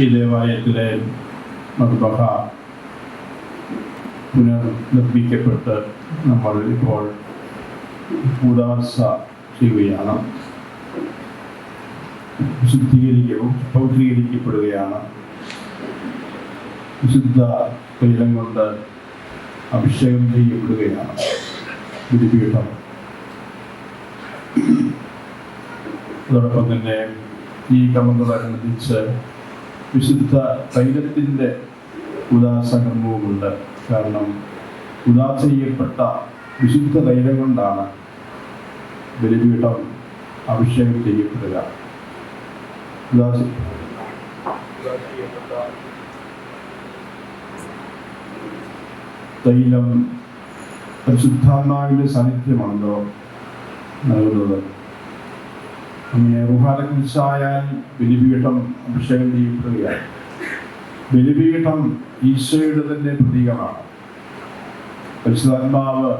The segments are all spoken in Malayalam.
ഈ ദേവാലയത്തിലെ മധുബഹ പുനർനിർമ്മിക്കപ്പെട്ട് നമ്മൾ ഇപ്പോൾ ഉദാസ ചെയ്യുകയാണ്. ശുദ്ധീകരിക്കും പൗത്രീകരിക്കപ്പെടുകയാണ് വിശുദ്ധ തൈലം കൊണ്ട് അഭിഷേകം ചെയ്യപ്പെടുകയാണ് ഗുരുപീഠം അതോടൊപ്പം തന്നെ ഈ കർമ്മങ്ങളോടനുബന്ധിച്ച് വിശുദ്ധ തൈലത്തിന്റെ ഉദാസകർമ്മവുമുണ്ട് കാരണം ഉദാസ ചെയ്യപ്പെട്ട വിശുദ്ധ തൈലം കൊണ്ടാണ് ബലിപീഠം അഭിഷേകം ചെയ്യപ്പെടുക. തൈലം പരിശുദ്ധാത്മാവിന്റെ സാന്നിധ്യമാണല്ലോ നൽകുന്നത്. അങ്ങനെ റുഹാലക്കുറിച്ചായാൽ ബലിപീഠം അഭിഷേകം ചെയ്യപ്പെടുകയാണ്. ബലിപീഠം ഈശോയുടെ തന്നെ പ്രതീകമാണ്. പരിശുദ്ധാത്മാവ്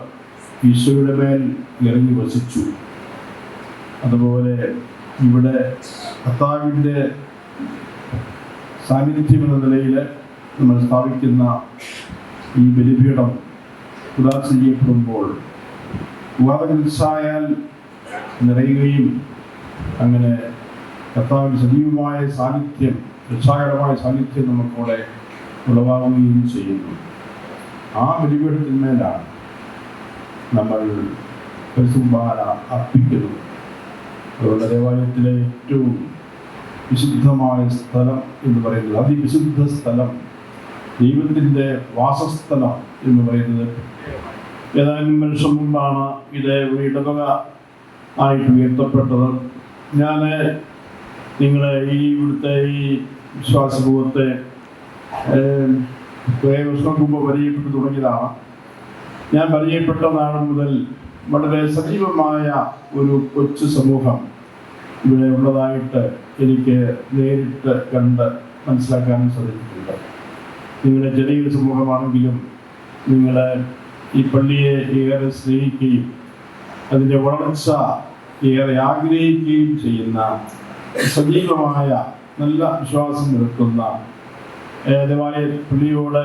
ഈശോയുടെ മേൽ ഇറങ്ങി വസിച്ചു. അതുപോലെ ഇവിടെ കർത്താവിന്റെ സാന്നിധ്യം എന്ന നിലയിൽ നമ്മൾ സ്ഥാപിക്കുന്ന ഈ ബലിപീഠം ഉദാസ ചെയ്യപ്പെടുമ്പോൾ വിവാദകുൽസായാൽ നിറയുകയും അങ്ങനെ കർത്താവിന്റെ സജീവമായ സാന്നിധ്യം രക്ഷാകരമായ സാന്നിധ്യം നമുക്കവിടെ ഉളവാകുകയും ചെയ്യുന്നു. ആ ബലിപീഠത്തിന്മേലാണ് നമ്മൾ പരിസുംബാല അർപ്പിക്കുന്നത് അതുകൊണ്ട് ദേവാലയത്തിലെ ഏറ്റവും വിശുദ്ധമായ സ്ഥലം എന്ന് പറയുന്നത് അതിവിശുദ്ധ സ്ഥലം ദൈവത്തിന്റെ വാസസ്ഥലം എന്ന് പറയുന്നത് ഏതാനും മനുഷ്യൻ മുമ്പാണ് ഇത് ഒരു ഇടവക ആയിട്ട് ഉയർത്തപ്പെട്ടത്. ഞാൻ നിങ്ങളെ ഈ ഇവിടുത്തെ ഈ വിശ്വാസപൂർവത്തെ കുറേ വർഷം മുമ്പ് പരിചയപ്പെട്ടു തുടങ്ങിയതാണ്. ഞാൻ പരിചയപ്പെട്ട നാൾ മുതൽ വളരെ സജീവമായ ഒരു കൊച്ചു സമൂഹം ഇവിടെ ഉള്ളതായിട്ട് എനിക്ക് നേരിട്ട് കണ്ട് മനസ്സിലാക്കാനും സാധിച്ചിട്ടുണ്ട്. നിങ്ങളുടെ ചെറിയൊരു സമൂഹമാണെങ്കിലും നിങ്ങളെ ഈ പള്ളിയെ ഏറെ സ്നേഹിക്കുകയും അതിന്റെ വളർച്ച ഏറെ ആഗ്രഹിക്കുകയും ചെയ്യുന്ന സജീവമായ നല്ല വിശ്വാസം നിൽക്കുന്ന ദേവാലയ പുള്ളിയോട്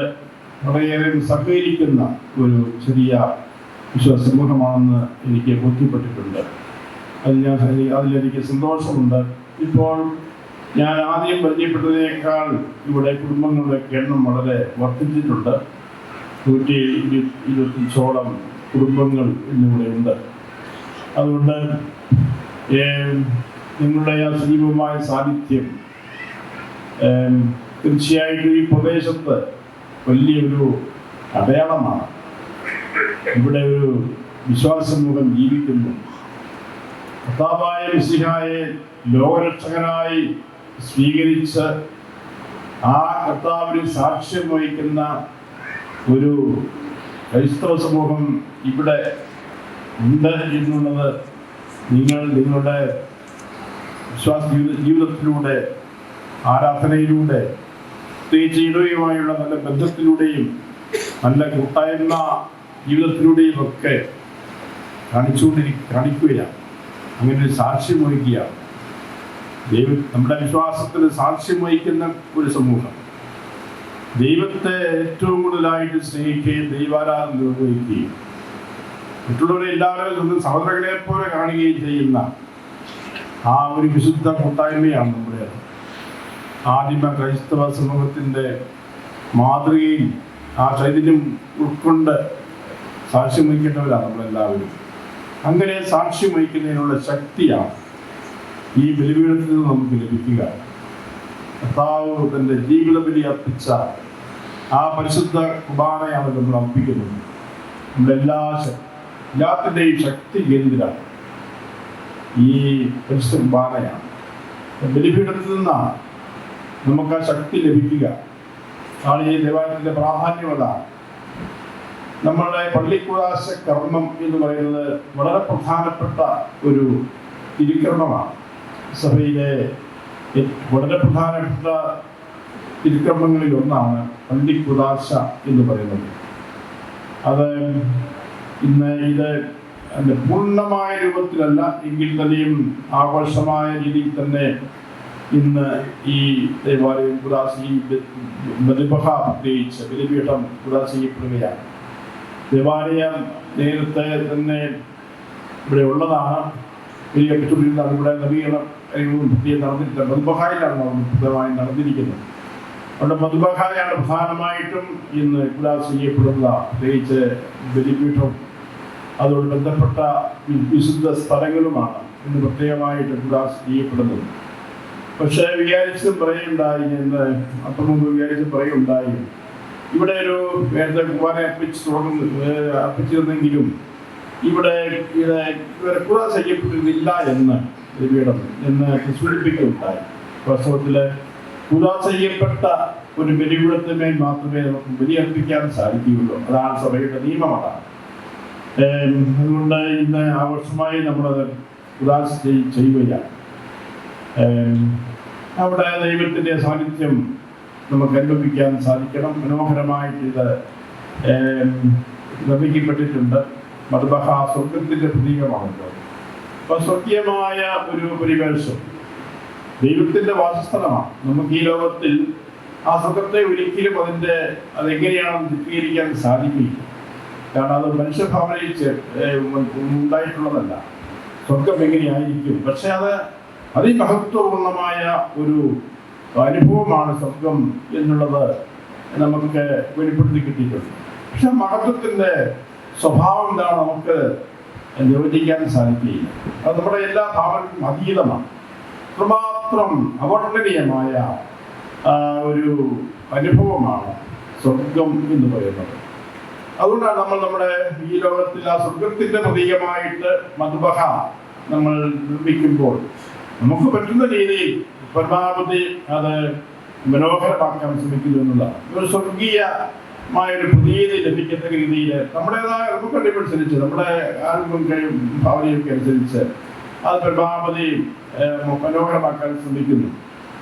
വളരെയേറെ സഹകരിക്കുന്ന ഒരു ചെറിയ വിശ്വാസ സമൂഹമാണെന്ന് എനിക്ക് ബോധ്യപ്പെട്ടിട്ടുണ്ട്. അതിൽ ഞാൻ അതിലെനിക്ക് സന്തോഷമുണ്ട്. ഇപ്പോൾ ഞാൻ ആദ്യം പരിചയപ്പെട്ടതിനേക്കാൾ ഇവിടെ കുടുംബങ്ങളുടെ എണ്ണം വളരെ വർദ്ധിച്ചിട്ടുണ്ട്. നൂറ്റി ഇരുപത്തി കുടുംബങ്ങൾ ഇന്നിവിടെ ഉണ്ട്. അതുകൊണ്ട് നിങ്ങളുടെ ആ സജീവമായ സാന്നിധ്യം തീർച്ചയായിട്ടും ഈ പ്രദേശത്ത് വലിയൊരു അടയാളമാണ്. ഇവിടെ ഒരു വിശ്വാസമൂഹം ജീവിക്കുന്നു. കർത്താവായ മിസിഹായെ ലോകരക്ഷകനായി സ്വീകരിച്ച് ആ കർത്താവിന് സാക്ഷ്യം വഹിക്കുന്ന ഒരു ക്രൈസ്തവ സമൂഹം ഇവിടെ ഉണ്ട് എന്നുള്ളത് നിങ്ങൾ നിങ്ങളുടെ വിശ്വാസ ജീവിത- ജീവിതത്തിലൂടെ ആരാധനയിലൂടെ പ്രത്യേകിച്ച് ഇടവയുമായുള്ള നല്ല ബന്ധത്തിലൂടെയും നല്ല കൂട്ടായ്മ ജീവിതത്തിലൂടെയും ഒക്കെ കാണിച്ചുകൊണ്ടിരി കാണിക്കുകയാണ്. അങ്ങനെ ഒരു സാക്ഷ്യം വഹിക്കുക ദൈവം നമ്മുടെ വിശ്വാസത്തിന് സാക്ഷ്യം വഹിക്കുന്ന ഒരു സമൂഹം. ദൈവത്തെ ഏറ്റവും കൂടുതലായിട്ട് സ്നേഹിക്കുകയും ദൈവാരാധന നിർവഹിക്കുകയും മറ്റുള്ളവരെ എല്ലാവരും സ്വന്തം സഹോദരങ്ങളെ പോലെ കാണുകയും ചെയ്യുന്ന ആ ഒരു വിശുദ്ധ കൂട്ടായ്മയാണ് നമ്മുടെ ആദിമ ക്രൈസ്തവ സമൂഹത്തിന്റെ മാതൃകയിൽ ആ ചൈതന്യം ഉൾക്കൊണ്ട് സാക്ഷ്യം വഹിക്കേണ്ടവരാണ് നമ്മളെല്ലാവരും. അങ്ങനെ സാക്ഷ്യം വഹിക്കുന്നതിനുള്ള ശക്തിയാണ് ഈ ബലിപീഠത്തിൽ നിന്ന് നമുക്ക് ലഭിക്കുക. കർത്താവ് തന്റെ ജീവിത ബലി അർപ്പിച്ച ആ പരിശുദ്ധ കുർബാനയാണ് നമ്മൾ അർപ്പിക്കുന്നത്. നമ്മളെല്ലാ എല്ലാ ശ- എല്ലാത്തിന്റെയും ശക്തി കേന്ദ്രം ഈ പരിശുദ്ധ കുർബാനയാണ്. ബലിപീഠത്തിൽ നിന്നാണ് നമുക്ക് ആ ശക്തി ലഭിക്കുക. ആണ് ഈ ദേവാലയത്തിന്റെ പ്രാധാന്യം അതാണ്. നമ്മളുടെ പള്ളിക്കുദാശ കർമ്മം എന്ന് പറയുന്നത് വളരെ പ്രധാനപ്പെട്ട ഒരു തിരുക്രമമാണ് സഭയിലെ വളരെ പ്രധാനപ്പെട്ട തിരുക്രമങ്ങളിൽ ഒന്നാണ് പള്ളിക്കുദാശ എന്ന് പറയുന്നത്. അത് ഇന്ന് ഇത് അതിന്റെ പൂർണമായ രൂപത്തിലല്ല എങ്കിൽ തന്നെയും ആഘോഷമായ രീതിയിൽ തന്നെ ഇന്ന് ഈ ദേവാലയം ഉദാസി ബലിബഹ പ്രത്യേകിച്ച് ബലിപീഠം കുദാശ ചെയ്യപ്പെടുകയാണ് ദേവാലയം നേരത്തെ തന്നെ ഇവിടെ ഉള്ളതാണ്. വലിയപ്പെട്ടുകൊണ്ടിരുന്നതാണ് ഇവിടെ നവീകരണം പ്രത്യേകം നടന്നിട്ടില്ല മധുബഹായിലാണ് പ്രധാനമായും നടന്നിരിക്കുന്നത്. അവിടെ മധുബഹായാണ് പ്രധാനമായിട്ടും ഇന്ന് ചെയ്യപ്പെടുന്ന പ്രത്യേകിച്ച് ബലിപീഠം അതോട് ബന്ധപ്പെട്ട വിശുദ്ധ സ്ഥലങ്ങളുമാണ് ഇന്ന് പ്രത്യേകമായിട്ട് ഗുഡാസ് ചെയ്യപ്പെടുന്നത് പക്ഷേ വിചാരിച്ചും പറയുണ്ടായി എന്ന് അപ്പം മുമ്പ് വിചാരിച്ച് പറയുണ്ടായി ഇവിടെ ഒരു നേരത്തെ കുർബാന അർപ്പിച്ച് തുടങ്ങുന്നു അർപ്പിച്ചിരുന്നെങ്കിലും ഇവിടെ ഇത് ഇവരെ കുറ ചെയ്യപ്പെട്ടിരുന്നില്ല എന്ന് ദേവിയുടെ എന്ന് സൂചിപ്പിക്കുകയുണ്ടായി വാസ്തവത്തിൽ കുറ ചെയ്യപ്പെട്ട ഒരു ബലിപീഠത്തിന്മേൽ മാത്രമേ നമുക്ക് ബലിയർപ്പിക്കാൻ സാധിക്കുകയുള്ളൂ. അതാണ് സഭയുടെ നിയമമാണ് ഏം, അതുകൊണ്ട് ഇന്ന് ആഘോഷമായി നമ്മളത് ഉദാസ് ചെയ്യുകയാണ്. അവിടെ ദൈവത്തിന്റെ സാന്നിധ്യം നമുക്ക് അനുഭവിക്കാൻ സാധിക്കണം. മനോഹരമായിട്ട് ഇത് നിർമ്മിക്കപ്പെട്ടിട്ടുണ്ട്. മധുബഹ സ്വർഗത്തിന്റെ പ്രതീകമാണല്ലോ അപ്പൊ സ്വർഗീയമായ ഒരു പരിവേഷം ദൈവത്തിന്റെ വാസസ്ഥലമാണ്. നമുക്ക് ഈ ലോകത്തിൽ ആ സുഖത്തെ ഒരിക്കലും അതിന്റെ അതെങ്ങനെയാണെന്ന് ചിത്രീകരിക്കാൻ സാധിക്കില്ല. കാരണം അത് മനുഷ്യഭാവനയിൽ ഉണ്ടായിട്ടുള്ളതല്ല. സ്വർഗം എങ്ങനെയായിരിക്കും? പക്ഷെ അത് അതിമഹത്വപൂർണമായ ഒരു അനുഭവമാണ് സ്വർഗം എന്നുള്ളത് നമുക്ക് വെളിപ്പെടുത്തി കിട്ടിയിട്ടുണ്ട്. പക്ഷെ മഹത്വത്തിന്റെ സ്വഭാവം എന്താണ് നമുക്ക് നിർവചിക്കാൻ സാധിക്കുകയില്ല. അത് നമ്മുടെ എല്ലാ ഭാവനക്കും അതീതമാണ്. അത്രമാത്രം അവർണനീയമായ ഒരു അനുഭവമാണ് സ്വർഗം എന്ന് പറയുന്നത്. അതുകൊണ്ടാണ് നമ്മൾ നമ്മുടെ ഈ ലോകത്തിൽ ആ സ്വർഗത്തിന്റെ പ്രതീകമായിട്ട് മധുബഹ നമ്മൾ നിർമ്മിക്കുമ്പോൾ. നമുക്ക് പറ്റുന്ന രീതിയിൽ പരമാവധി അത് മനോഹരമാക്കാൻ ശ്രമിക്കുന്നു എന്നുള്ളതാണ്. ഒരു സ്വർഗീയമായ ഒരു പ്രതീതി ലഭിക്കത്തക്ക രീതിയിൽ നമ്മുടേതായ നമുക്ക് കഴിവനുസരിച്ച് നമ്മുടെ ആർക്കും കഴിവും ഭാവനയൊക്കെ അനുസരിച്ച് അത് പരമാവധി മനോഹരമാക്കാൻ ശ്രമിക്കുന്നു.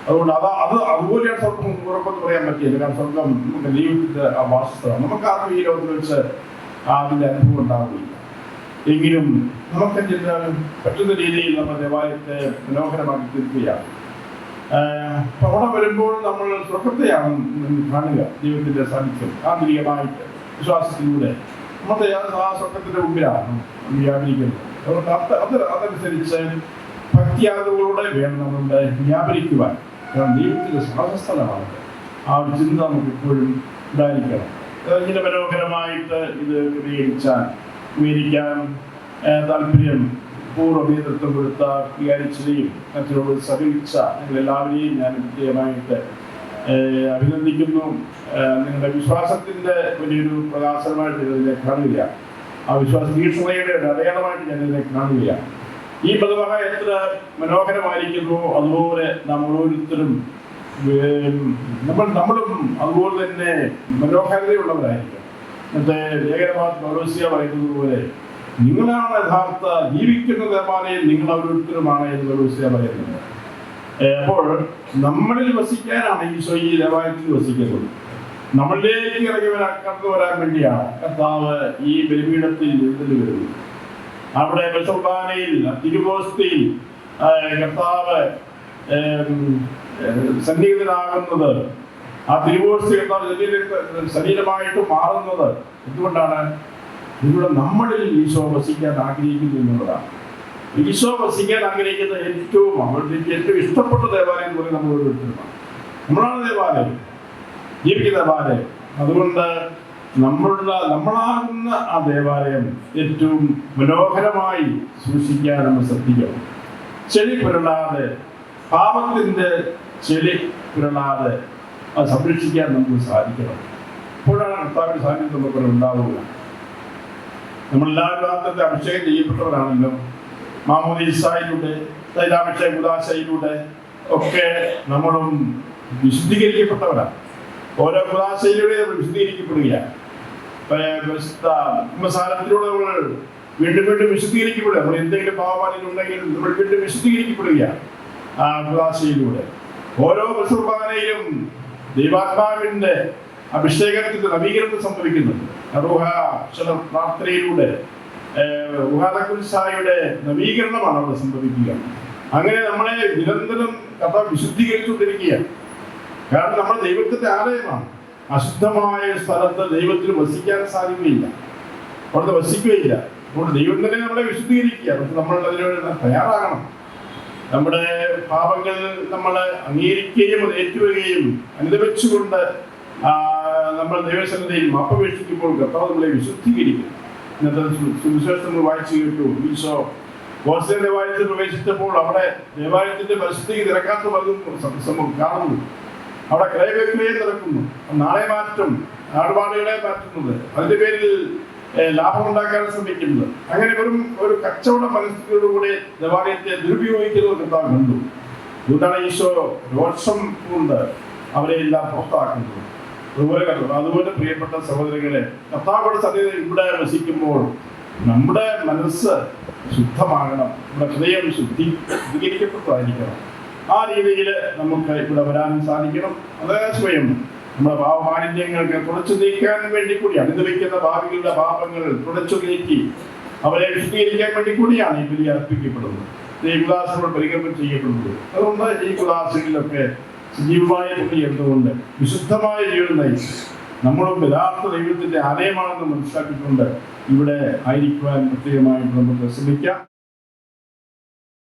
അതുകൊണ്ട് അത് അത് അതുപോലെയാണ് സ്വർഗം ഉറപ്പെന്ന് പറയാൻ പറ്റില്ല. കാരണം സ്വർഗം നമുക്ക് ആ വാസസ്ഥലം. നമുക്ക് ആർക്കും ഈ ലോകത്ത് വെച്ച് ആ അതിന്റെ അനുഭവം ഉണ്ടാവുകയില്ല എങ്കിലും നമുക്ക് ചില പറ്റുന്ന രീതിയിൽ നമ്മൾ ദേവാലയത്തെ മനോഹരമാക്കി തീർക്കുകയാണ്. അവിടെ വരുമ്പോൾ നമ്മൾ സ്വർഗത്തെയാണ് കാണുക. ദൈവത്തിന്റെ സാന്നിധ്യം ആന്തരികമായിട്ട് വിശ്വാസത്തിലൂടെ. നമ്മുടെ ആ- സ്വർഗത്തിന്റെ മുമ്പിലാണ് വ്യാപരിക്കുന്നത്. അതുകൊണ്ട് അത് അത് അതനുസരിച്ച് ഭക്തിയാദവോടെ വേണം നമ്മളുടെ വ്യാപരിക്കുവാൻ. കാരണം ദൈവത്തിന്റെ സഹസ്ഥലമാണ് ആ ഒരു ചിന്ത നമുക്ക് ഇപ്പോഴും ഉണ്ടായിരിക്കണം ഇങ്ങനെ മനോഹരമായിട്ട് ഇത് ക്രമീകരിച്ചാൽ ക്രമീകരിക്കാൻ താല്പര്യം പൂർവ നേതൃത്വം കൊടുത്ത വികാരിച്ചതെയും മറ്റൊരു സഹകരിച്ച നിങ്ങളെല്ലാവരെയും ഞാൻ പ്രത്യേകമായിട്ട് അഭിനന്ദിക്കുന്നു. നിങ്ങളുടെ വിശ്വാസത്തിന്റെ വലിയൊരു പ്രകാശനമായിട്ട് ഇതിനെ കാണുകയാണ്. ആ വിശ്വാസ തീക്ഷ്ണതയുടെ ഒരു അടയാളമായിട്ട് ഞാൻ ഇതിനെ കാണുകയാണ്. ഈ പദവക എത്ര മനോഹരമായിരിക്കുന്നു. അതുപോലെ നമ്മൾ ഓരോരുത്തരും നമ്മൾ നമ്മളും അതുപോലെ തന്നെ മനോഹാരിതയുള്ളവരായിരിക്കും. മറ്റേ ലേഖനമാർ പൗലോസിയ പറയുന്നത് പോലെ നിങ്ങളാണ് യഥാർത്ഥ ജീവിക്കുന്ന ദേവാലയം നിങ്ങൾ ഓരോരുത്തരുമാണ് എന്ന് പൗലോസിയ പറയുന്നത്. അപ്പോൾ നമ്മളിൽ വസിക്കാനാണ് ഈശോ ഈ ദേവാലയത്തിൽ വസിക്കുന്നത്. നമ്മളിലേക്ക് ഇറങ്ങി വരാൻ കടന്നു വരാൻ വേണ്ടിയാണ് കർത്താവ് ഈ ബലിപീഠത്തിൽ എഴുന്നള്ളി വരുന്നത്. അവിടെ ബസുർബാനയിൽ തിരുവോസ്തിയിൽ കർത്താവ് സന്നിഹിതനാകുന്നത് ആ തിരുവോസ്തി കർത്താവ് ശരീര- ശരീരമായിട്ട് മാറുന്നത് എന്തുകൊണ്ടാണ്? ഇവിടെ നമ്മളിൽ ഈശോ വസിക്കാൻ ആഗ്രഹിക്കുന്നു എന്നുള്ളതാണ്. ഈശോ വസിക്കാൻ ആഗ്രഹിക്കുന്ന ഏറ്റവും അവരുടെ ഏറ്റവും ഇഷ്ടപ്പെട്ട ദേവാലയം എന്ന് പറയുന്നത് നമ്മളോട് നമ്മളാണ് ദേവാലയം. ജീവിക്കുന്ന ദേവാലയം. അതുകൊണ്ട് നമ്മളുടെ നമ്മളാകുന്ന ആ ദേവാലയം ഏറ്റവും മനോഹരമായി സൂക്ഷിക്കാൻ നമ്മൾ ശ്രദ്ധിക്കണം. ചെളി പുരളാതെ പാപത്തിന്റെ ചെളി പുരളാതെ അത് സംരക്ഷിക്കാൻ നമുക്ക് സാധിക്കണം. അപ്പോഴാണ് കർത്താവിന്റെ സാന്നിധ്യം നമുക്ക് ഉണ്ടാവുക. നമ്മളെല്ലാവരും രാത്രി അഭിഷേകം ചെയ്യപ്പെട്ടവരാണല്ലോ. മാമോദീസായിലൂടെ തൈലാഭിഷേക ഉദാശയിലൂടെ ഒക്കെ നമ്മളും വിശുദ്ധീകരിക്കപ്പെട്ടവരാണ്. ഓരോ ഉദാശയിലൂടെ നമ്മൾ വിശുദ്ധീകരിക്കപ്പെടുകയാണ്. കുമ്പസാരത്തിലൂടെ നമ്മൾ വീണ്ടും വീണ്ടും വിശദീകരിക്കപ്പെടുക നമ്മൾ എന്തെങ്കിലും പാവമാനിലുണ്ടെങ്കിൽ നമ്മൾ വീണ്ടും വിശദീകരിക്കപ്പെടുകയാണ് ആ ഉദാശയിലൂടെ ഓരോ കുർബാനയിലും ദൈവാത്മാവിന്റെ അഭിഷേകത്തിന്റെ നവീകരണം സംഭവിക്കുന്നുണ്ട്. പ്രാർത്ഥനയിലൂടെ ഉഹാദകുൽസായുടെ നവീകരണമാണ് അവിടെ സംഭവിക്കുക. അങ്ങനെ നമ്മളെ നിരന്തരം കഥ വിശുദ്ധീകരിച്ചുകൊണ്ടിരിക്കുകയാണ്. കാരണം നമ്മൾ ദൈവത്തിന്റെ ആലയമാണ്. അശുദ്ധമായ സ്ഥലത്ത് ദൈവത്തിന് വസിക്കാൻ സാധിക്കുകയില്ല. അവിടുത്തെ വസിക്കുകയില്ല. അതുകൊണ്ട് ദൈവം തന്നെ നമ്മളെ വിശുദ്ധീകരിക്കുക. പക്ഷെ നമ്മൾ അതിനോട് തയ്യാറാകണം. നമ്മുടെ പാപങ്ങൾ നമ്മൾ അംഗീകരിക്കുകയും അത് ഏറ്റുവരികയും അനുദപിച്ചുകൊണ്ട് നമ്മൾ ദൈവസന്നിധിയിൽ മാപ്പപേക്ഷിക്കുമ്പോൾ കർത്താവ് നമ്മളെ വിശുദ്ധീകരിക്കും. ഇന്നത്തെ സുവിശേഷം വായിച്ചു കേട്ടു. ഈശോ ഗോഡ്സെ ദേവാലയത്തിൽ പ്രവേശിച്ചപ്പോൾ അവിടെ ദേവാലയത്തിന്റെ പരിസ്ഥിതി നിരക്കാത്ത സം- കാണുന്നു. അവിടെ ക്രയവിക്രയം നടക്കുന്നു നാളെ മാറ്റം. നാടുപാടുകളെ മാറ്റുന്നത്. അതിന്റെ പേരിൽ ലാഭം ലാഭമുണ്ടാക്കാൻ ശ്രമിക്കുന്നത്. അങ്ങനെ വെറും ഒരു കച്ചവട മനസ്ഥിതിയോടുകൂടി ദേവാലയത്തെ ദുരുപയോഗിക്കുന്നത് കർത്താവ് കണ്ടു. അതുകൊണ്ടാണ് ഈശോ രോഷം കൊണ്ട് അവരെ എല്ലാം പുറത്താക്കുന്നത്. അതുപോലെ അതുപോലെ പ്രിയപ്പെട്ട സഹോദരങ്ങളെ കർത്താവുടെ സന്നിധി ഇവിടെ വസിക്കുമ്പോൾ നമ്മുടെ മനസ്സ് ശുദ്ധമാകണം. നമ്മുടെ ഹൃദയം ശുദ്ധി ശുദ്ധീകരിക്കപ്പെട്ടതായിരിക്കണം. ആ രീതിയിൽ നമുക്ക് ഇവിടെ വരാനും സാധിക്കണം. അതേ സ്വയം നമ്മുടെ ഭാവമാലിന്യങ്ങൾക്ക് തുടച്ചു നീക്കാൻ വേണ്ടി കൂടി അനുഭവിക്കുന്ന ഭാവികളുടെ പാപങ്ങൾ തുടച്ചു നീക്കി അവരെ വിശദീകരിക്കാൻ വേണ്ടി കൂടിയാണ് ഈ ബലി അർപ്പിക്കപ്പെടുന്നത്. ഈ കുലാസുകൾ പരികല്പന ചെയ്യപ്പെടുന്നത്. അതുകൊണ്ട് ഈ ക്ലാസ്സുകളിലൊക്കെ സജീവമായ തുണി എന്തുകൊണ്ട്? വിശുദ്ധമായ ജീവിതം നയിച്ചു. നമ്മളും യഥാർത്ഥ ദൈവത്തിന്റെ ആലയമാണെന്ന് മനസ്സിലാക്കിക്കൊണ്ട് ഇവിടെ ആയിരിക്കുവാൻ പ്രത്യേകമായിട്ട് നമുക്ക് ശ്രമിക്കാം.